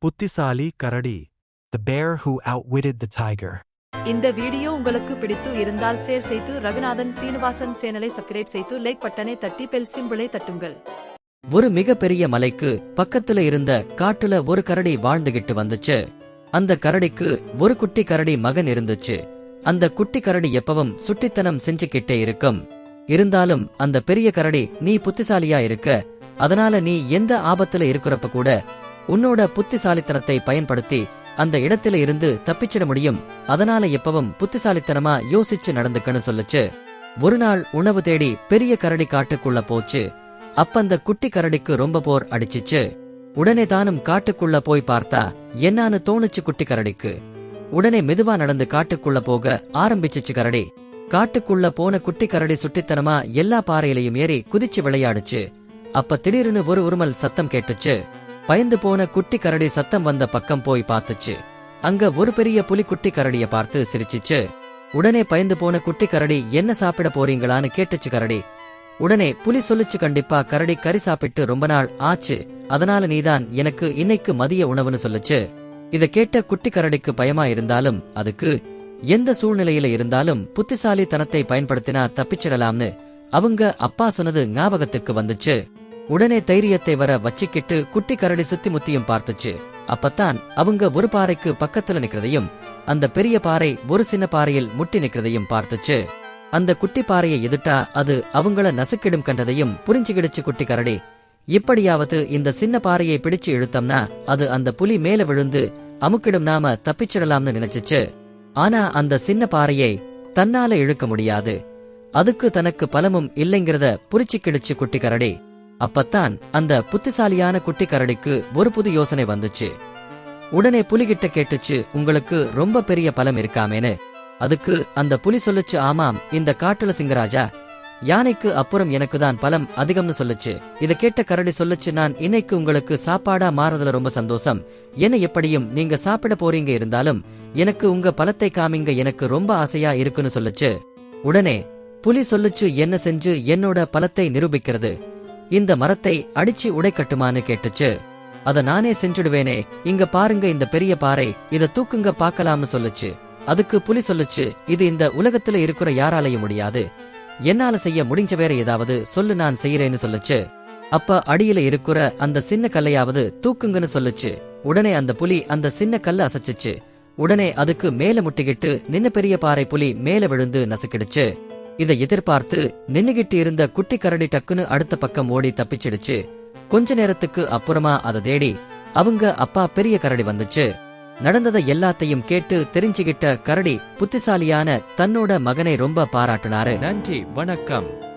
புத்திசாலி கரடி The bear who outwitted the tiger. இந்த வீடியோ உங்களுக்கு பிடித்து இருந்தால் ஷேர் செய்து ரகுநாதன் சீனிவாசன் சேனலை சப்ஸ்கிரைப் செய்து லைக் பட்டனை தட்டி பெல் சிம்பிளை தட்டுங்கள். ஒரு மிகப்பெரிய மலைக்கு பக்கத்துல இருந்த காட்டுல ஒரு கரடி வாழ்ந்துகிட்டு வந்துச்சு. அந்த கரடிக்கு ஒரு குட்டி கரடி மகன் இருந்துச்சு. அந்த குட்டி கரடி எப்பவும் சுட்டித்தனம் செஞ்சுக்கிட்டே இருக்கும். இருந்தாலும் அந்த பெரிய கரடி நீ புத்திசாலியா இருக்க. அதனால நீ எந்த ஆபத்துல இருக்கிறப்ப கூட உன்னோட புத்திசாலித்தனத்தை பயன்படுத்தி அந்த இடத்துல இருந்து தப்பிச்சிட முடியும். அதனால எப்பவும் புத்திசாலித்தனமா யோசிச்சு நடந்துக்கன்னு சொல்லுச்சு. ஒரு நாள் உணவு தேடி பெரிய கரடி காட்டுக்குள்ள போச்சு. அப்ப அந்த குட்டி கரடிக்கு ரொம்ப போர் அடிச்சிச்சு. உடனே தானும் காட்டுக்குள்ள போய் பார்த்தா என்னான்னு தோணுச்சு குட்டி கரடிக்கு. உடனே மெதுவா நடந்து காட்டுக்குள்ள போக ஆரம்பிச்சிச்சு கரடி. காட்டுக்குள்ள போன குட்டி கரடி சுட்டித்தனமா எல்லா பாறையிலையும் ஏறி குதிச்சு விளையாடுச்சு. அப்ப திடீர்னு ஒரு உருமல் சத்தம் கேட்டுச்சு. பயந்து போன குட்டி கரடி சத்தம் வந்த பக்கம் போய் பார்த்துச்சு. அங்க ஒரு பெரிய புலி குட்டி கரடிய பார்த்து சிரிச்சிச்சு. உடனே பயந்து போன குட்டி கரடி என்ன சாப்பிட போறீங்களான்னு கேட்டுச்சு கரடி. உடனே புலி சொல்லுச்சு கண்டிப்பா கரடி கறி சாப்பிட்டு ரொம்ப நாள் ஆச்சு. அதனால நீதான் எனக்கு இன்னைக்கு மதிய உணவுன்னு சொல்லுச்சு. இத கேட்ட குட்டி கரடிக்கு பயமா இருந்தாலும் அதுக்கு எந்த சூழ்நிலையில இருந்தாலும் புத்திசாலித்தனத்தை பயன்படுத்தினா தப்பிச்சிடலாம்னு அவங்க அப்பா சொன்னது ஞாபகத்துக்கு வந்துச்சு. உடனே தைரியத்தை வர வச்சிக்கிட்டு குட்டி கரடி சுத்தி முத்தியும் பார்த்துச்சு. அப்பத்தான் அவங்க ஒரு பாறைக்கு பக்கத்துல நிக்கிறதையும் அந்த பெரிய பாறை ஒரு சின்ன பாறையில் முட்டி நிக்கிறதையும் பார்த்துச்சு. அந்த குட்டி பாறையை எதிர்த்தா அது அவங்கள நசுக்கிடும் கண்டதையும் புரிஞ்சுகிடுச்சு குட்டி கரடி. இப்படியாவது இந்த சின்ன பாறையை பிடிச்சு இழுத்தம்னா அது அந்த புலி மேல விழுந்து அமுக்கிடும் நாம தப்பிச்சிடலாம்னு நினைச்சுச்சு. ஆனா அந்த சின்ன பாறையை தன்னால இழுக்க முடியாது. அதுக்கு தனக்கு பலமும் இல்லைங்கிறத புரிச்சுக்கிடுச்சு குட்டி கரடி. அப்பத்தான் அந்த புத்திசாலியான குட்டி கரடிக்கு ஒரு புது யோசனை வந்துச்சு. உடனே புலிகிட்ட கேட்டுச்சு உங்களுக்கு ரொம்ப பெரிய பலம் இருக்காமேனு அதுக்கு அந்த புலி சொல்லுச்சு ஆமாம் இந்த காட்டுல சிங்கராஜா. யானைக்கு அப்புறம் எனக்கு தான் பலம் அதிகம்னு சொல்லுச்சு. இத கேட்ட கரடி சொல்லுச்சு நான் இன்னைக்கு உங்களுக்கு சாப்பாடா மாறதுல ரொம்ப சந்தோஷம். என்ன எப்படியும் நீங்க சாப்பிட போறீங்க இருந்தாலும் எனக்கு உங்க பலத்தை காமிங்க எனக்கு ரொம்ப ஆசையா இருக்குன்னு சொல்லுச்சு. உடனே புலி சொல்லுச்சு என்ன செஞ்சு என்னோட பலத்தை நிரூபிக்கிறது. இந்த மரத்தை அடிச்சு உடைக்கட்டுமான்னு கேட்டுச்சு. அத நானே செஞ்சுடுவேனே. இங்க பாருங்க இந்த பெரிய பாறை. இத தூக்குங்க பாக்கலாம்னு சொல்லுச்சு. அதுக்கு புலி சொல்லுச்சு. இது இந்த உலகத்துல இருக்கிற யாராலையும் முடியாது. என்னால செய்ய முடிஞ்ச வேற ஏதாவது சொல்லு நான் செய்யறேன்னு சொல்லுச்சு. அப்ப அடியில இருக்கிற அந்த சின்ன கல்லையாவது தூக்குங்கன்னு சொல்லுச்சு. உடனே அந்த புலி அந்த சின்ன கல்ல அசைச்சுச்சு. உடனே அதுக்கு மேல முட்டிக்கிட்டு நின்ன பெரிய பாறை புலி மேல விழுந்து நசுக்கிடுச்சு. இதை எதிர்பார்த்து நின்னுகிட்டு இருந்த குட்டி கரடி டக்குன்னு அடுத்த பக்கம் ஓடி தப்பிச்சிடுச்சு. கொஞ்ச நேரத்துக்கு அப்புறமா அதை தேடி அவங்க அப்பா பெரிய கரடி வந்துச்சு. நடந்ததை எல்லாத்தையும் கேட்டு தெரிஞ்சுகிட்ட கரடி புத்திசாலியான தன்னோட மகனை ரொம்ப பாராட்டுனாரு. நன்றி வணக்கம்.